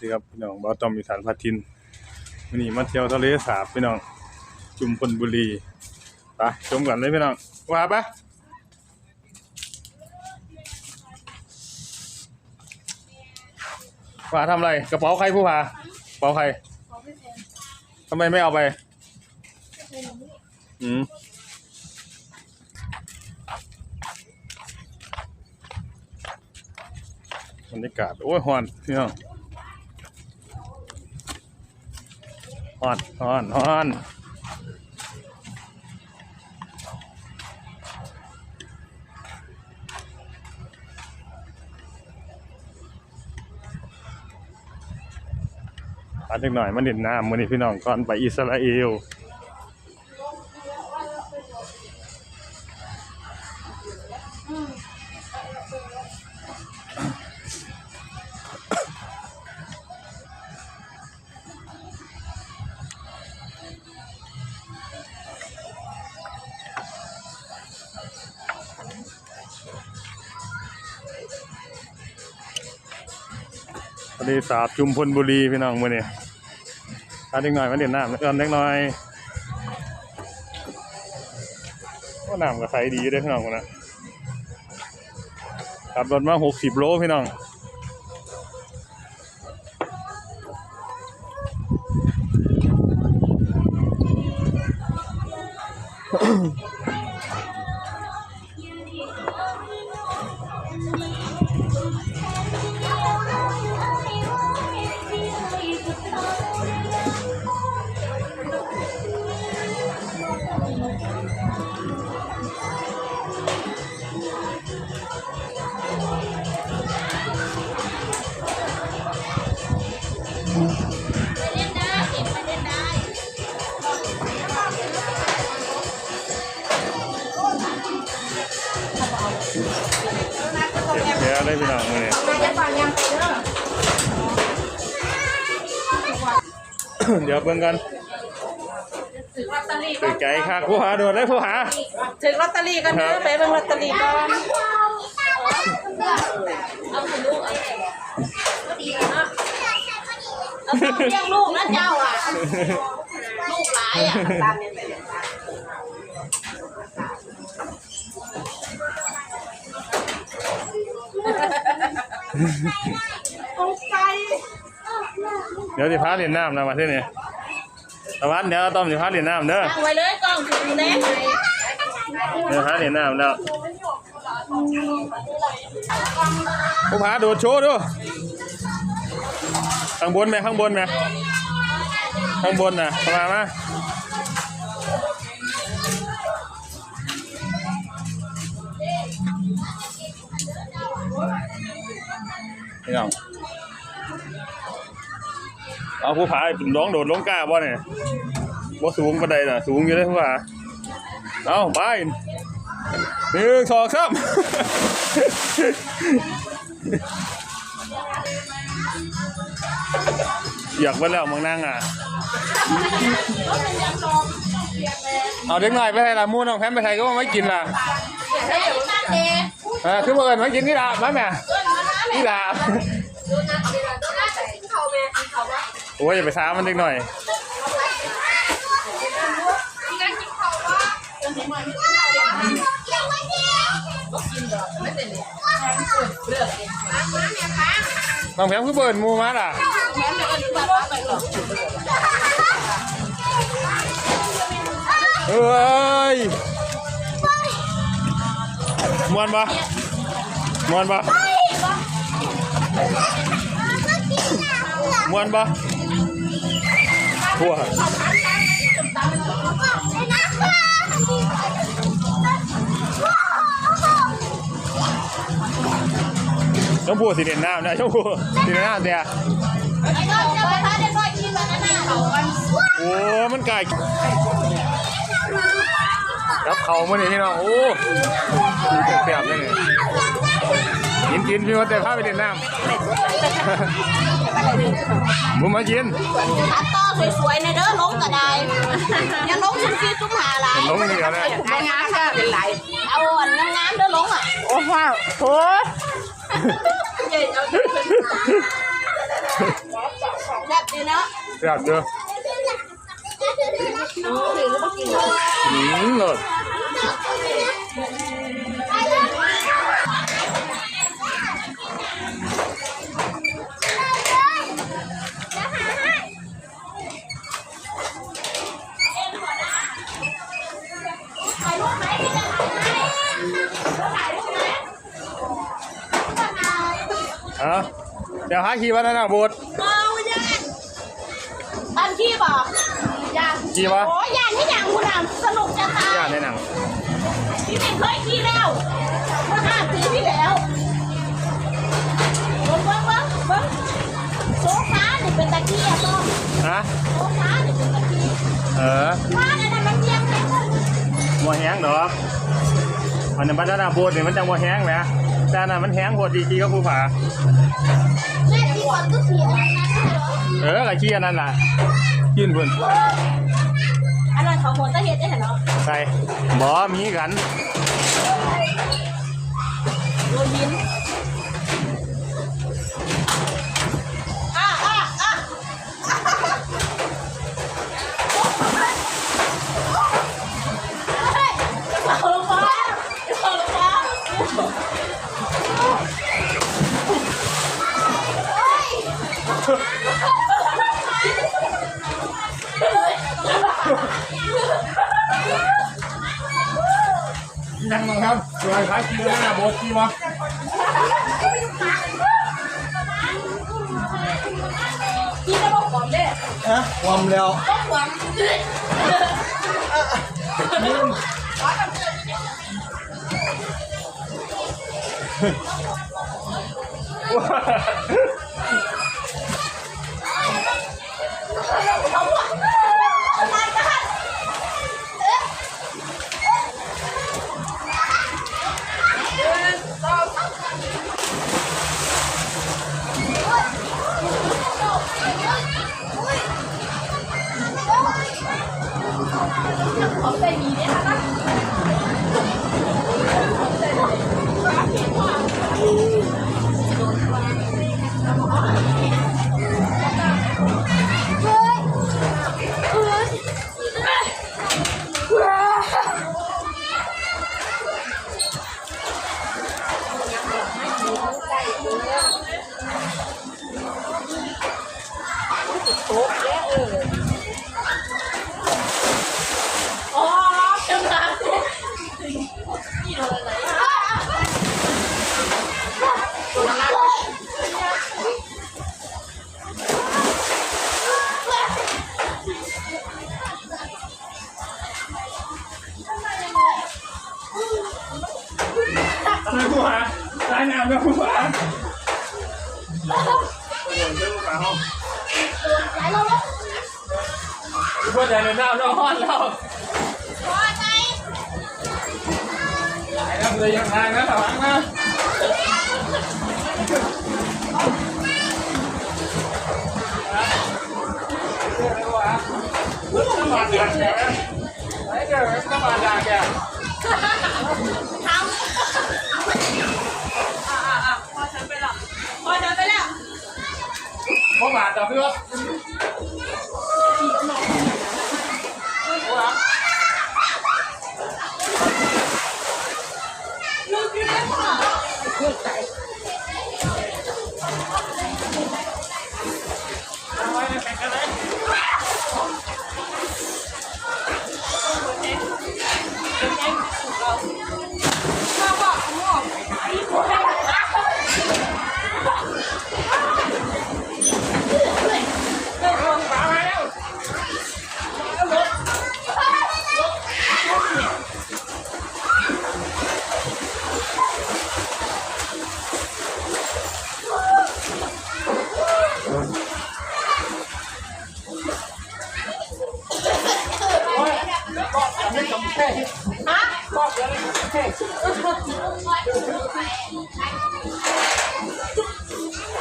ดีครับพี่น้องบ่าวตอมอีสานพัทินวันนี้มาเที่ยวทะเลสาบพี่น้อง จุมพลบุรีไปชมกันเลยพี่น้องว่าปะว่าทำอะไรกระเป๋าใครผู้พากระเป๋าใครทำไมไม่เอาไป อืมบรรยากาศโอ้ยฮอนพี่น้อง ฮอนฮอนฮอนอันเล็กหน่อยมันเด่นน้ำมือนี้พี่น้องก่อนไปอิสราเอล ลสาบจุมพลบุรีพี่น้องมือนี่อันเล็กหน่อยมันเด่นน้ำอันเล็กหน่อยก็น้ำก็ใสดีอยู่เด้อพี่น้องคนนะขับรถมาหกสิบโลพี่น้องเจ็ บแผลได้พี่น้องมือนี่เดี๋ยวเบิ่งกันถือลอตเตอรี่ตือใจค่ะผู้หาโดดได้ผู้หาถือลอตเตอรี่กันเด้อไปเบิ่งลอตเตอรี่ก่อนเอาไปลูกเอาก็ดีแล้วเนาะ เอาต้องเลี้ยงลูกนะเจ้าอะ ลูกหลายอะตามเนี่ยไปเลยตกใจเดี๋ยวสิพาเล่นน้ำนะมาที่นี่ตะวันเดี๋ยวต้อมสิพาเล่นน้ำเด้อตั้งไว้เลยกล้องถือแน่เดี๋ยวพาเล่นน้ำแล้วผู้พาโดดโชว์ดู ข้างบนไหมข้างบนไหมข้างบนน่ะประมาณมาพี่น้องเอาผู้พาร้องโดดลงกล้าบ่เนี่ยบ่สูงปานใดน่ะ สูงอยู่เลยผู้พาเอาไปหนึ่งสองสาม อยากไปแล้วเมึงนั่งอะ เอาเด็กหน่อยไปไทยละมูน้องแพมไปไทยก็ว่าไม่กินล่ะเฮ้ยตั้งเดเออคือเมื่อก่อนไม่กินนี่ละมาแม่นี่ละดูนะดูนะเขาแม่เขาว่าโอ้ยอย่าไปซ้ามันเด็กหน่อยที่นั่นกินเขาว่าจนถึงวันที่เขาเรียนก็กินดอกไม่เป็นเลยเลือกเองมาเนี่ยค่ะน้องแพมคือเปิดหมูมาล่ะแม่ไม่ เอาดีกว่าไปหรอกเอ้ยมวนปะมวนปะมวนปะทั่วชมพูสีเด่นน้ำนะชมพูสีเด่นน้ำเนี่ย โอ้ มันไก่รับเขามื่อนี้พี่น้อง โอ้เปียบๆเลยเนี่ยกินกินพี่ว่าแต่พาไปเล่นน้ำมึงมากินอัตโต้สวยๆในเด้อล้มก็ได้ยังล้มฉันคิดตุ้มหาหลายลงนี่แล้วเนี่ยงามก็เป็นไรเอาอันงามๆเด้อล้มอะ โอ้ว้าวโถเจ๊เอาดีเนาะ แซ่บเด้อน้องถือแล้วก็กินเลยอืมเลิศถ่ายรูปไหมพี่จะถ่ายให้ถ่ายรูปไหมฮะเดี๋ยวหาขี่วันนั้นน่ะโบดเอาย่านตัน ขี้บอกย่านขี่วะ โอ้ย่านที่อย่างคุณอะสนุกจะตายย่านในหนังพี่เป็นเคยขี้แล้วเมื่อห้าปีที่แล้วเบิ้งเบิ้งเบิ้งเบิ้งโซฟาเนี่ยเป็นตะกี้อะต้องฮะโซฟาเนี่ยเป็นตะกี้เออบ้านอันนั้นมันเยี่ยมเลยบ่แห้งดอกมันน่ะมันน่ะโบดนี่มันจังบ่แห้งแหมแต่อันน่ะมันแห้งโพดดีๆก็ผู้ผาแม่ที่วันก็เสียเอ อก็ขี้อันนั้นล่ะกินเพิ่นอันนั้นเขาหมดตะเฮ็ดได้เหรอใส่บ่มีกันโดนยิน ขายขี้แล้วน่ะโบดขี้วะกินแล้วบอกผมเด้ฮะความแล้วบอกผมของใจดีเนี่ ร้านน้ำไม่ผู้หาเดี๋ยวเจ้าผู้หาห้องไหนเรา พ่อบาทต่อพี่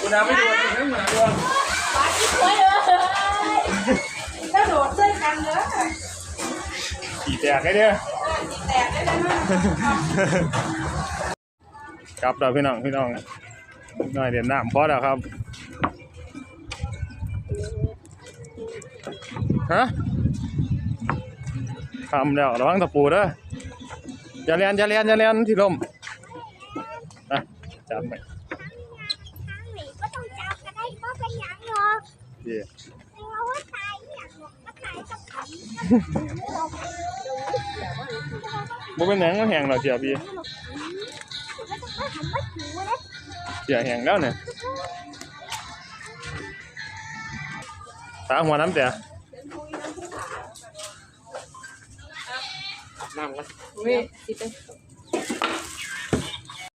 กูดาไม่โดนกูไม่หมาโดนปาที่สวยเลยกระโดดเส้นกันเลยตีแตกแค่เนี่ยแตกได้เลยนะครับเราพี่น้องพี่น้องหน่อยเดี๋ยวน้ำพอแล้วครับฮะทำแล้วระวังตะปูด้ออย่าเลียนอย่าเลียนอย่าเลียนที่ลม บ่เป็นหนังก็แหงเราเสียพี่เสียแหงแล้วเนี่ยตาหัวน้ำเสียน้ำกัน